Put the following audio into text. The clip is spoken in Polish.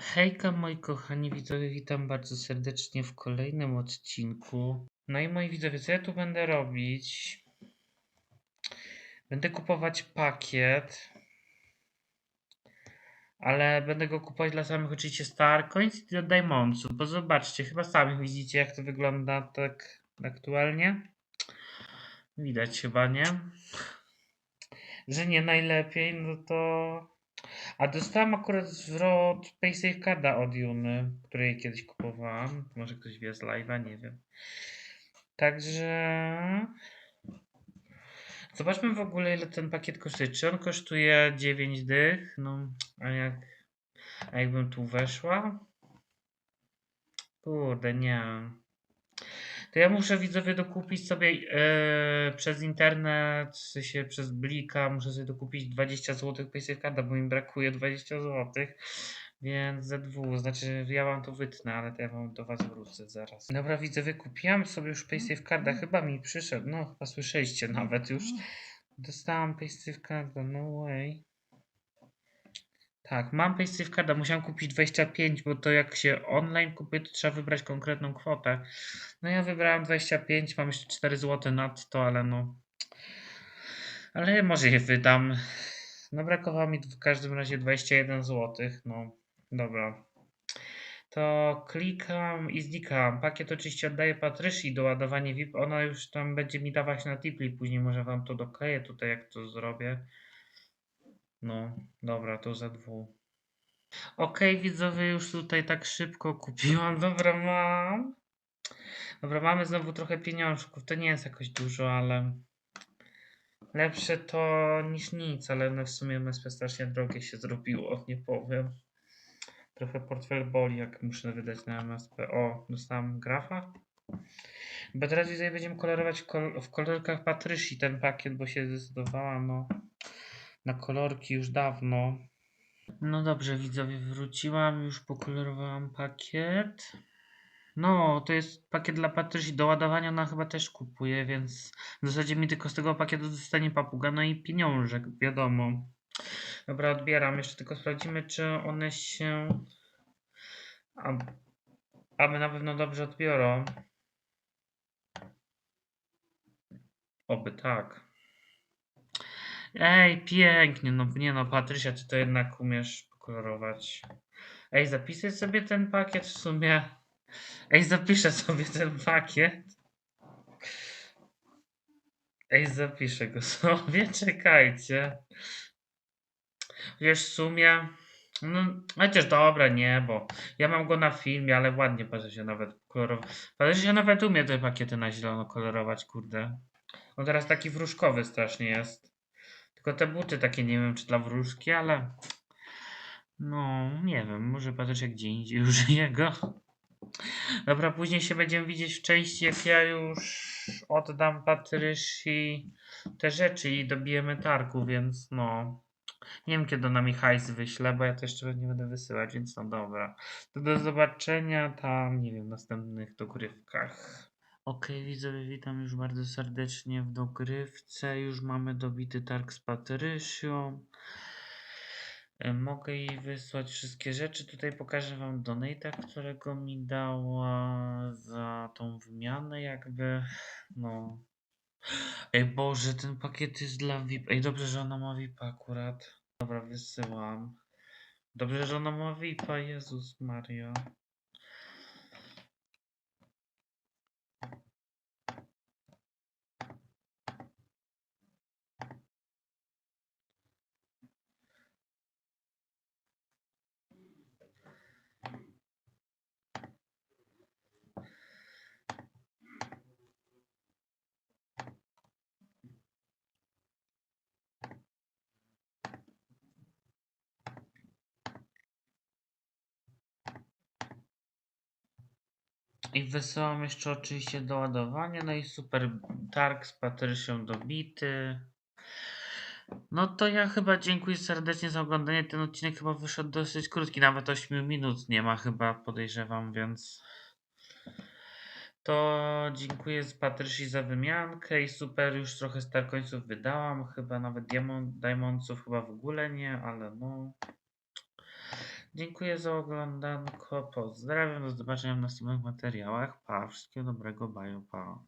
Hejka moi kochani widzowie, witam bardzo serdecznie w kolejnym odcinku. No i moi widzowie, co ja tu będę robić? Będę kupować pakiet, ale będę go kupować dla samych oczywiście Starcoins i dla Diamondsów, bo zobaczcie, chyba sami widzicie jak to wygląda tak aktualnie. Widać chyba, nie? Że nie najlepiej, no to... A dostałem akurat zwrot PaySafe Carda od Juny, której kiedyś kupowałam. Może ktoś wie z live'a, nie wiem. Także... Zobaczmy w ogóle ile ten pakiet kosztuje. Czy on kosztuje 9 dych? No, a jak... A jakbym tu weszła? Kurde, nie. To ja muszę widzowie dokupić sobie e, przez internet, w sensie przez Blika, muszę sobie dokupić 20 zł PaySafe Carda, bo mi brakuje 20 zł. Więc Z2, znaczy ja wam to wytnę, ale to ja wam do was wrócę zaraz. Dobra widzowie, kupiłam sobie już PaySafe Carda, chyba mi przyszedł, no chyba słyszeliście nawet już. Dostałam PaySafe Carda, no way. Tak, mam PaySafe Carda, musiałem kupić 25, bo to jak się online kupuje, to trzeba wybrać konkretną kwotę. No ja wybrałem 25, mam jeszcze 4 zł nad to, ale no... Ale może je wydam. No brakowało mi w każdym razie 21 zł, no dobra. To klikam i znikam. Pakiet oczywiście oddaję Patrycji do ładowania VIP. Ona już tam będzie mi dawać na tipli. Później może wam to dokleję tutaj, jak to zrobię. No, dobra, to za dwu. Okej, widzowie, już tutaj tak szybko kupiłam. Dobra, mam. Dobra, mamy znowu trochę pieniążków. To nie jest jakoś dużo, ale lepsze to niż nic, ale no w sumie MSP strasznie drogie się zrobiło, nie powiem. Trochę portfel boli, jak muszę wydać na MSP. O, dostałem grafa. Bo teraz tutaj będziemy kolorować kol w kolorkach Patrycji ten pakiet, bo się zdecydowała no, na kolorki już dawno. No dobrze, widzowie, wróciłam, już pokolorowałam pakiet. No, to jest pakiet dla Patrycji do ładowania, ona chyba też kupuje, więc w zasadzie mi tylko z tego pakietu dostanie papuga, no i pieniążek, wiadomo. Dobra, odbieram, jeszcze tylko sprawdzimy, czy one się... Aby, aby na pewno dobrze odbiorą. Oby tak. Ej, pięknie, no nie no, Patrycja, ty to jednak umiesz pokolorować. Ej, zapisaj sobie ten pakiet w sumie. Ej, zapiszę sobie ten pakiet. Ej, zapiszę go sobie, czekajcie. Chociaż w sumie... No, chociaż dobra, nie, bo ja mam go na filmie, ale ładnie patrzę się nawet kolorować. Patrzę się nawet umie te pakiety na zielono kolorować, kurde. On teraz taki wróżkowy strasznie jest. Tylko te buty takie nie wiem, czy dla wróżki, ale... No, nie wiem, może Patryk gdzie indziej użyje go. Dobra, później się będziemy widzieć w części, jak ja już oddam Patrysi te rzeczy i dobijemy targu, więc no... Nie wiem, kiedy ona mi hajs wyśle, bo ja to jeszcze nie będę wysyłać, więc no dobra. To do zobaczenia tam, nie wiem, w następnych dogrywkach. Okej, widzowie, witam już bardzo serdecznie w dogrywce. Już mamy dobity targ z Patrysią. E, Mogę jej wysłać wszystkie rzeczy. Tutaj pokażę wam donate'a, którego mi dała za tą wymianę jakby. No. Ej Boże, ten pakiet jest dla VIP. Ej, dobrze, że ona ma VIP akurat. Dobra, wysyłam. Dobrze, że ona ma VIP-a, Jezus Maria. I wysyłam jeszcze oczywiście do ładowania. No i super targ z Patrycją dobity. No to ja chyba dziękuję serdecznie za oglądanie. Ten odcinek chyba wyszedł dosyć krótki, nawet 8 minut nie ma chyba, podejrzewam, więc to dziękuję z Patrycji za wymiankę i super, już trochę starkońców wydałam, chyba nawet diamond, diamondsów chyba w ogóle nie, ale no. Dziękuję za oglądanko. Pozdrawiam. Do zobaczenia w następnych materiałach. Pa. Wszystkiego dobrego. Bye. Pa.